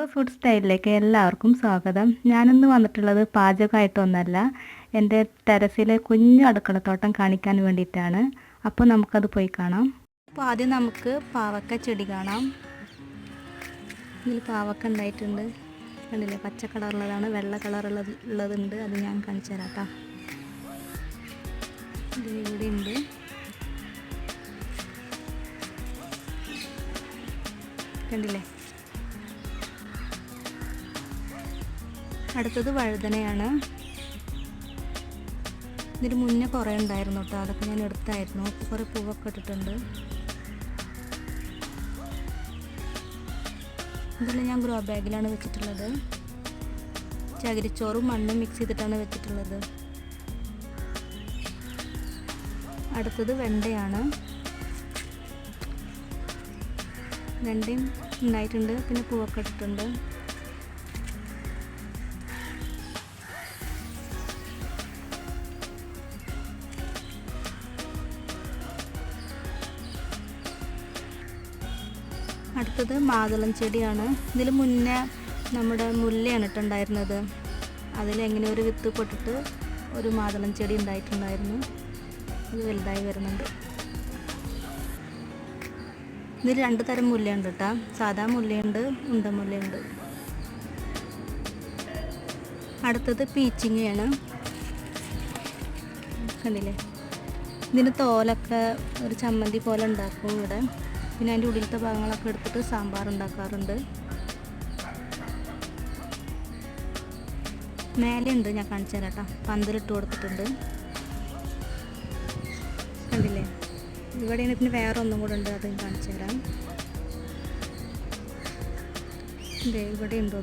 Sindhu food സ്റ്റൈലിലേക്ക് എല്ലാവർക്കും സ്വാഗതം. ഞാനിന്ന് വന്നിട്ടുള്ളത് പാചകമായിട്ടൊന്നല്ല. എന്റെ ടെറസിലെ കുഞ്ഞു അടുക്കളത്തോട്ടം കാണിക്കാൻ വേണ്ടിയിട്ടാണ്. അപ്പോൾ നമുക്കത് പോയി കാണാം. അപ്പോൾ ആദ്യം നമുക്ക് പാവക്ക ചെടി കാണാം. ഇതിൽ പാവക്ക ഉണ്ടായിട്ടുണ്ട്. കണ്ടില്ലേ? പച്ച കളറുള്ളതാണ് വെള്ള കളറുള്ളത് ഉള്ളതുണ്ട്. അത് ഞാൻ കാണിച്ചു തരാം കേട്ടോ. ഇവിടെ ഉണ്ട്. കണ്ടില്ലേ? അടുത്തത് വഴുതനയാണ്. ഇതിന് മുന്നേ കുറേ ഉണ്ടായിരുന്നു കേട്ടോ അതൊക്കെ ഞാൻ എടുത്തായിരുന്നു. കുറേ പൂവൊക്കെ ഇട്ടിട്ടുണ്ട്. ഇതെല്ലാം ഞാൻ ഗ്രോ ബാഗിലാണ് വെച്ചിട്ടുള്ളത്. ചകിരിച്ചോറും മണ്ണും മിക്സ് ചെയ്തിട്ടാണ് വെച്ചിട്ടുള്ളത്. അടുത്തത് വെണ്ടയാണ്. വെണ്ടയും ഉണ്ടായിട്ടുണ്ട്. പിന്നെ പൂവൊക്കെ ഇട്ടിട്ടുണ്ട്. അടുത്തത് മാതളം ചെടിയാണ്. ഇതിൽ മുന്നേ നമ്മുടെ മുല്ലയാണ് ഇട്ടുണ്ടായിരുന്നത് അതിൽ എങ്ങനെ ഒരു വിത്ത് പൊട്ടിട്ട് ഒരു മാതളം ചെടി ഉണ്ടായിട്ടുണ്ടായിരുന്നു. ഇത് വലുതായി വരുന്നുണ്ട്. ഇതിൽ രണ്ട് തരം മുല്ലയുണ്ട് കേട്ടോ. സാധാ മുല്ലയുണ്ട് ഉണ്ട മുല്ലയുണ്ട്. അടുത്തത് പീച്ചിങ്ങയാണ്. കണ്ടില്ലേ? ഇതിന് തോലൊക്കെ ഒരു ചമ്മന്തി പോലെ ഉണ്ടാക്കും ഇവിടെ. പിന്നെ അതിന്റെ ഉള്ളിലത്തെ ഭാഗങ്ങളൊക്കെ എടുത്തിട്ട് സാമ്പാർ ഉണ്ടാക്കാറുണ്ട്. മേലെയുണ്ട് ഞാൻ കാണിച്ചു തരാം കേട്ടോ. പന്തലിട്ട് കൊടുത്തിട്ടുണ്ട്. കണ്ടില്ലേ? ഇവിടെയാണ് പിന്നെ വേറെ ഒന്നും കൂടെ ഉണ്ട് അത് കാണിച്ചു തരാം. ഇവിടെ ഉണ്ട്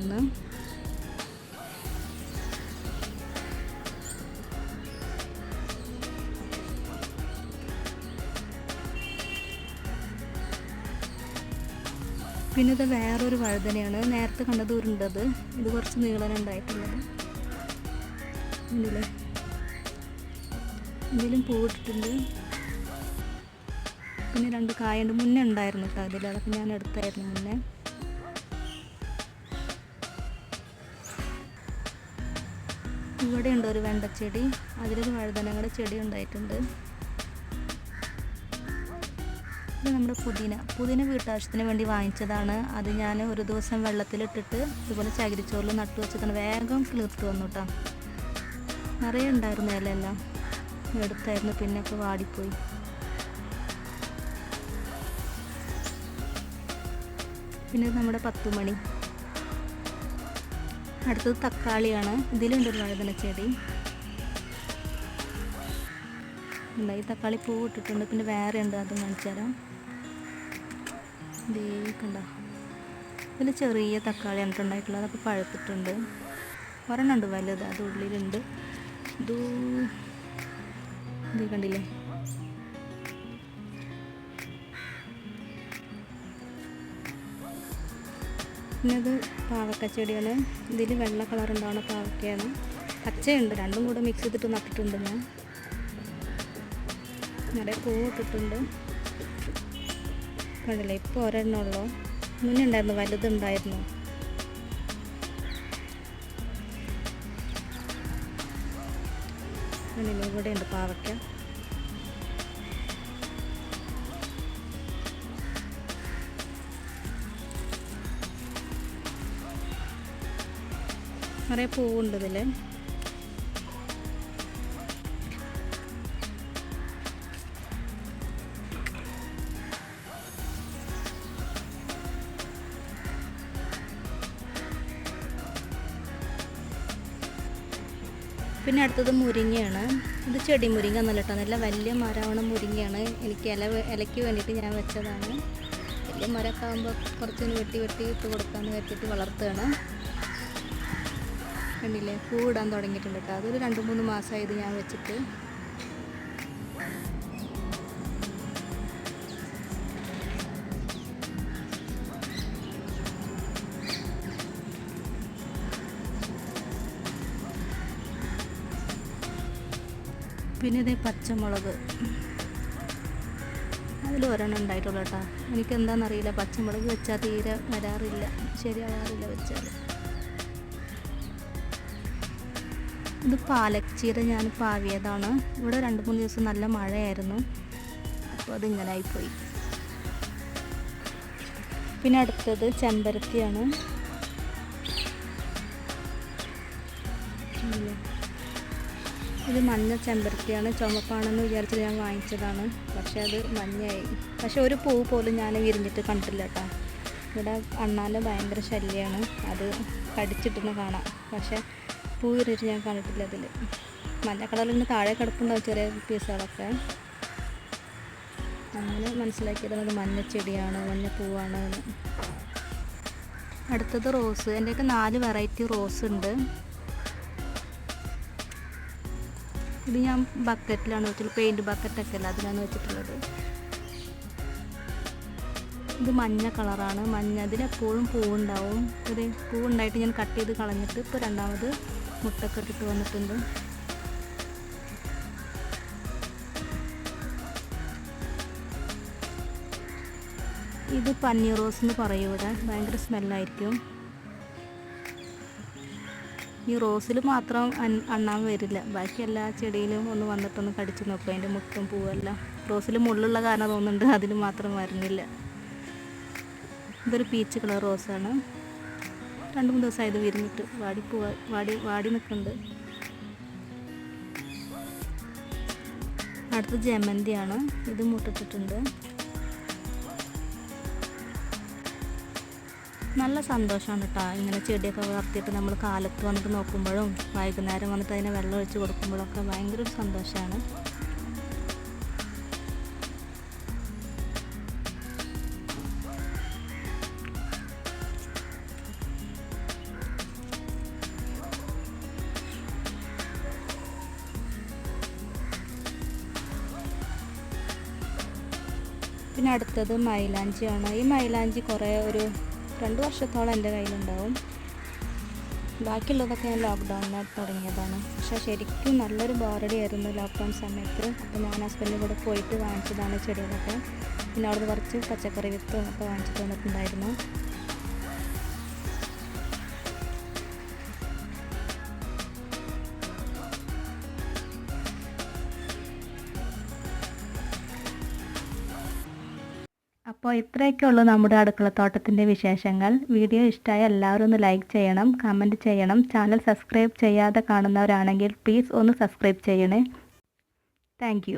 പിന്നെ ഇത് വേറൊരു വഴുതനയാണ് നേരത്തെ കണ്ടത് ഉരുണ്ടത് ഇത് കുറച്ച് നീളനുണ്ടായിട്ടുള്ളത് ഇതിലെ ഇതിലും പൂവിട്ടിട്ടുണ്ട്. പിന്നെ രണ്ട് കായുണ്ട് മുന്നേ ഉണ്ടായിരുന്നു കേട്ടോ അതിൽ അതൊക്കെ ഞാൻ എടുത്തായിരുന്നു മുന്നേ. ഇവിടെ ഉണ്ട് ഒരു വെണ്ടച്ചെടി അതിലൊരു വഴുതനങ്ങളുടെ ചെടി ഉണ്ടായിട്ടുണ്ട്. ഇത് നമ്മുടെ പുതിന പുതിന വീട്ടാവശ്യത്തിന് വേണ്ടി വാങ്ങിച്ചതാണ്. അത് ഞാൻ ഒരു ദിവസം വെള്ളത്തിലിട്ടിട്ട് ഇതുപോലെ ചകിരിച്ചോറിൽ നട്ടു വെച്ചിട്ട് വേഗം കിളിർത്ത് വന്നു കേട്ടോ നിറയെ ഉണ്ടായിരുന്നു ഇലയെല്ലാം. എടുത്തായിരുന്നു പിന്നെ ഒക്കെ വാടിപ്പോയി. പിന്നെ നമ്മുടെ പത്തുമണി. അടുത്തത് തക്കാളിയാണ്. ഇതിലുണ്ട് ഒരു വഴുതന ചെടി. ഈ തക്കാളി പൂ ഇട്ടിട്ടുണ്ട്. പിന്നെ വേറെ ഉണ്ട് അതും കാണിച്ചു തരാം. ദേ കണ്ടോ? ഇതിൽ ചെറിയ തക്കാളി ഉണ്ടായിട്ടുള്ളത് അതൊക്കെ പഴുത്തിട്ടുണ്ട്. ഒരെണ്ണമുണ്ട് വലുത് അത് ഉള്ളിലുണ്ട്. ഇത് ഇത് കണ്ടില്ലേ? പിന്നെ ഇത് പാവക്ക ചെടിയാണ് ഇതിൽ വെള്ള കളർ ഉണ്ടാവുന്ന പാവക്കയാണ്. പച്ചയുണ്ട് രണ്ടും കൂടെ മിക്സ് ചെയ്തിട്ട് നട്ടിട്ടുണ്ട് ഞാൻ. നിറയെ പൂവിട്ടിട്ടുണ്ട് കണ്ടില്ലേ? ഇപ്പോൾ ഒരെണ്ണം ഉള്ളൂ. മുന്നേ ഉണ്ടായിരുന്നു വലുതുണ്ടായിരുന്നു. ഇവിടെ ഉണ്ട് പാവയ്ക്ക. നിറയെ പൂവുണ്ട് ഇതിൽ പിന്നെ അടുത്തത് മുരിങ്ങയാണ്. ഇത് ചെടി മുരിങ്ങ എന്നല്ല കേട്ടോ. നല്ല വലിയ മരമാണ് മുരിങ്ങയാണ്. എനിക്ക് ഇല ഇലയ്ക്ക് വേണ്ടിയിട്ട് ഞാൻ വെച്ചതാണ്. വലിയ മരമൊക്കെ ആകുമ്പോൾ കുറച്ചൊന്ന് വെട്ടി വെട്ടി ഇട്ട് കൊടുക്കാമെന്ന് കരുതിയിട്ട് വളർത്തുകയാണ്. കണ്ടില്ലേ? പൂ ഇടാൻ തുടങ്ങിയിട്ടുണ്ട് കേട്ടോ. അതൊരു രണ്ട് മൂന്ന് മാസമായി ഇത് ഞാൻ വെച്ചിട്ട്. പിന്നെ ഇതേ പച്ചമുളക്. അതിൽ ഒരെണ്ണം ഉണ്ടായിട്ടുള്ളൂ കേട്ടോ. എനിക്ക് എന്താണെന്നറിയില്ല പച്ചമുളക് വെച്ചാൽ തീരെ വരാറില്ല. ശരിയാവാറില്ല വെച്ചാൽ ഇത് പാലക്ചീര ഞാൻ പാവിയതാണ് ഇവിടെ രണ്ട് മൂന്ന് ദിവസം നല്ല മഴയായിരുന്നു. അപ്പോൾ അതിങ്ങനെ ആയിപ്പോയി പിന്നെ അടുത്തത് ചെമ്പരത്തിയാണ്? ഇത് മഞ്ഞ ചെമ്പരത്തിയാണ്. ചുമപ്പാണെന്ന് വിചാരിച്ച് ഞാൻ വാങ്ങിച്ചതാണ്. പക്ഷേ അത് മഞ്ഞയായി. പക്ഷെ ഒരു പൂവ് പോലും ഞാൻ വിരിഞ്ഞിട്ട് കണ്ടില്ല കേട്ടോ. ഇവിടെ അണ്ണാന്റെ ഭയങ്കര ശല്യമാണ് അത് കടിച്ചിട്ടൊന്ന് കാണാം. പക്ഷേ പൂ വിരിഞ്ഞിട്ട് ഞാൻ കണ്ടിട്ടില്ല അതിൽ മഞ്ഞ കളറിന് താഴെ കിടപ്പുണ്ടാവും ചെറിയ പീസുകളൊക്കെ. അങ്ങനെ മനസ്സിലാക്കിയത് അത് മഞ്ഞ ചെടിയാണ് മഞ്ഞ പൂവാണ്. എന്ന് അടുത്തത് റോസ്. എന്റെയൊക്കെ നാല് വെറൈറ്റി റോസ് ഉണ്ട്. ഇത് ഞാൻ ബക്കറ്റിലാണ് വെച്ചിട്ടുള്ളത്. പെയിന്റ് ബക്കറ്റൊക്കെ അല്ല അതിലാണ് വെച്ചിട്ടുള്ളത്. ഇത് മഞ്ഞ കളറാണ് മഞ്ഞ അതിലെപ്പോഴും പൂവുണ്ടാവും. ഒരു പൂവുണ്ടായിട്ട് ഞാൻ കട്ട് ചെയ്ത് കളഞ്ഞിട്ട് ഇപ്പോൾ രണ്ടാമത് മുട്ടൊക്കെ ഇട്ടിട്ട് വന്നിട്ടുണ്ട്. ഇത് പന്നീർ റോസ് എന്ന് പറയും ഇവിടെ. ഭയങ്കര സ്മെല്ലായിരിക്കും ഈ റോസിൽ മാത്രം അണ്ണാൻ വരില്ല. ബാക്കി എല്ലാ ചെടിയിലും ഒന്ന് വന്നിട്ടൊന്ന് കടിച്ചു നോക്കും. അതിന്റെ മുട്ടും പൂവെല്ലാം റോസിൽ മുള്ളുള്ള കാരണം തോന്നുന്നുണ്ട്. അതിന് മാത്രം വരുന്നില്ല. ഇതൊരു പീച്ച് കളർ റോസാണ്. രണ്ട് മൂന്ന് ദിവസമായത് ഇത് വിരിഞ്ഞിട്ട് വാടി പൂവ വാടി വാടി നിൽക്കുന്നുണ്ട് അടുത്ത ജമന്തിയാണ്. ഇത് മുട്ടിട്ടിട്ടുണ്ട്. നല്ല സന്തോഷമാണ് കേട്ടോ ഇങ്ങനെ ചെടിയൊക്കെ വളർത്തിയിട്ട് നമ്മൾ കാലത്ത് വന്നിട്ട് നോക്കുമ്പോഴും വൈകുന്നേരം വന്നിട്ട് അതിനെ വെള്ളം ഒഴിച്ച് കൊടുക്കുമ്പോഴൊക്കെ ഭയങ്കര ഒരു സന്തോഷമാണ് പിന്നെ അടുത്തത് മൈലാഞ്ചിയാണ്. ഈ മൈലാഞ്ചി കുറേ ഒരു രണ്ട് വർഷത്തോളം എന്റെ കയ്യിലുണ്ടാവും. ബാക്കിയുള്ളതൊക്കെ ഞാൻ ലോക്ക്ഡൗണിനായിട്ട് തുടങ്ങിയതാണ്. പക്ഷേ ശരിക്കും നല്ലൊരു ബോറടി ആയിരുന്നു ലോക്ക്ഡൗൺ സമയത്ത്. അപ്പോൾ ഞാൻ ഹസ്ബൻഡിന്റെ കൂടെ പോയിട്ട് വാങ്ങിച്ചതാണ് ചെടികളൊക്കെ. പിന്നെ അവിടുന്ന് കുറച്ച് പച്ചക്കറി വിത്തും ഒക്കെ വാങ്ങിച്ചിട്ട് വന്നിട്ടുണ്ടായിരുന്നു. അപ്പോൾ ഇത്രയൊക്കെ ഉള്ളൂ നമ്മുടെ അടുക്കളത്തോട്ടത്തിന്റെ വിശേഷങ്ങൾ. വീഡിയോ ഇഷ്ടമായ എല്ലാവരും ഒന്ന് ലൈക്ക് ചെയ്യണം കമന്റ് ചെയ്യണം. ചാനൽ സബ്സ്ക്രൈബ് ചെയ്യാതെ കാണുന്നവരാണെങ്കിൽ പ്ലീസ് ഒന്ന് സബ്സ്ക്രൈബ് ചെയ്യണേ. താങ്ക്